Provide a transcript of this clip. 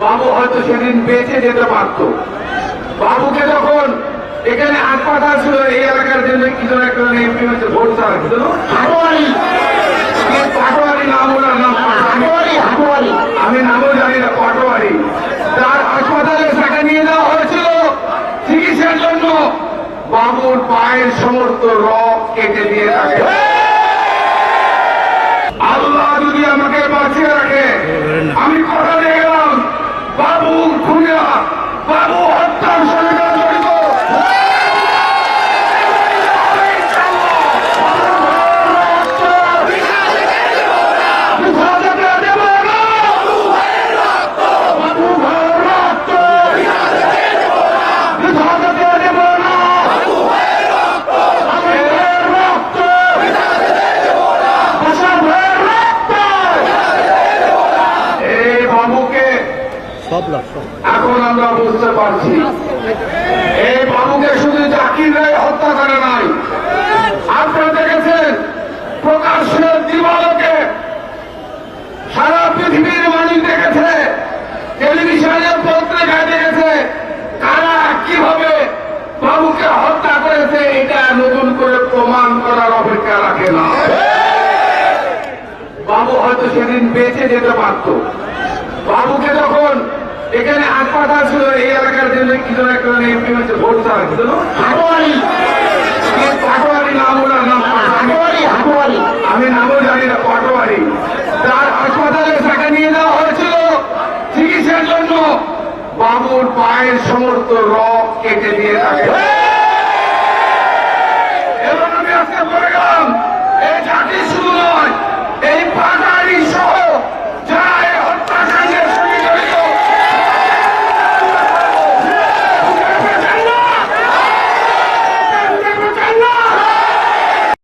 বাবু হয়তো সেদিন বেঁচে যেতে পারত। বাবুকে যখন এখানে হাসপাতাল ছিল এই এলাকার জন্য কি যেন একটা এমপি হচ্ছে ভোট ছাড়া কি পাটোয়ারি নাম ওনার নাম আমি নামও জানি না পাটোয়ারি। তার হাসপাতালে তাকে নিয়ে যাওয়া হয়েছিল চিকিৎসার জন্য। বাবুর পায়ের সমস্ত রক কেটে দিয়ে থাকে সব লাভ এখন আমরা বুঝতে পারছি। এই বাবুকে শুধু জাকির রায় হত্যা করে নাই। আপনারা দেখেছেন, প্রকাশ্যে দিবালোকে সারা পৃথিবীর মানুষ দেখেছে, টেলিভিশনে পত্রিকায় দেখেছে, কারা কীভাবে বাবুকে হত্যা করেছে, এটা নতুন করে প্রমাণ করার অপেক্ষা রাখে না। বাবু হয়তো সেদিন বেঁচে যেতে পারত। বাবুকে যখন এখানে হাসপাতাল ছিল এই এলাকার জন্য কি যেন একটা এমপি হচ্ছে ভোট ছাড়া কি যেন পাটোয়ারি নাম ওনার নাম হাটোয়ারি হাটোয়ারি আমি নামও জানি না পাটোয়ারি। তার হাসপাতালে তাকে নিয়ে যাওয়া হয়েছিল চিকিৎসার জন্য। বাবুর পায়ের সমস্ত রক কেটে দিয়ে থাকে এবং আমি আজকে বলে গেলাম এই জাতি